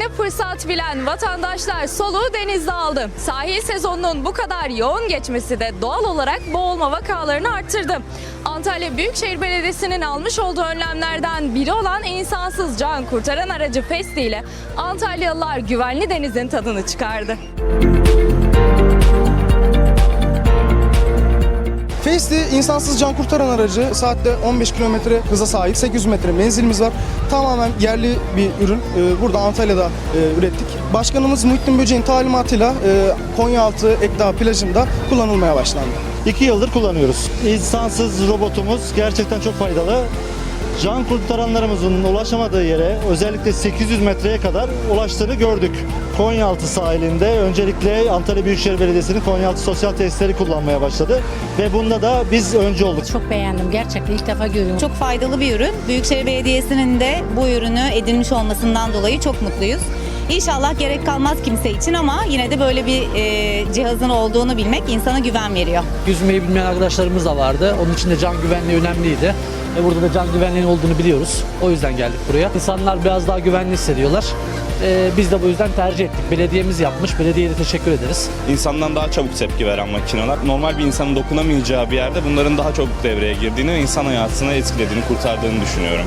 Denizden vatandaşlar soluğu denizde aldı. Sahil sezonunun bu kadar yoğun geçmesi de doğal olarak boğulma vakalarını arttırdı. Antalya Büyükşehir Belediyesi'nin almış olduğu önlemlerden biri olan insansız can kurtaran aracı Festi ile Antalyalılar güvenli denizin tadını çıkardı. Festi insansız can kurtaran aracı saatte 15 kilometre hıza sahip 800 metre menzilimiz var. Tamamen yerli bir ürün. Ee, Burada Antalya'da e, ürettik. Başkanımız Muhittin Böceğin talimatıyla e, Konyaaltı Ekdağ plajında kullanılmaya başlandı. İki yıldır kullanıyoruz. İnsansız robotumuz gerçekten çok faydalı. Can kurtaranlarımızın ulaşamadığı yere özellikle 800 metreye kadar ulaştığını gördük. Konyaaltı sahilinde öncelikle Antalya Büyükşehir Belediyesi'nin Konyaaltı sosyal tesisleri kullanmaya başladı. Ve bunda da biz önce olduk. Çok beğendim. Gerçekten ilk defa görüyorum. Çok faydalı bir ürün. Büyükşehir Belediyesi'nin de bu ürünü edinmiş olmasından dolayı çok mutluyuz. İnşallah gerek kalmaz kimse için ama yine de böyle bir e, cihazın olduğunu bilmek insana güven veriyor. Yüzmeyi bilmeyen arkadaşlarımız da vardı. Onun için de can güvenliği önemliydi. E burada da can güvenliğinin olduğunu biliyoruz. O yüzden geldik buraya. İnsanlar biraz daha güvenli hissediyorlar. E, biz de bu yüzden tercih ettik. Belediyemiz yapmış. Belediyeye de teşekkür ederiz. İnsandan daha çabuk tepki veren makineler. Normal bir insanın dokunamayacağı bir yerde bunların daha çabuk devreye girdiğini ve insan hayatını etkilediğini, kurtardığını düşünüyorum.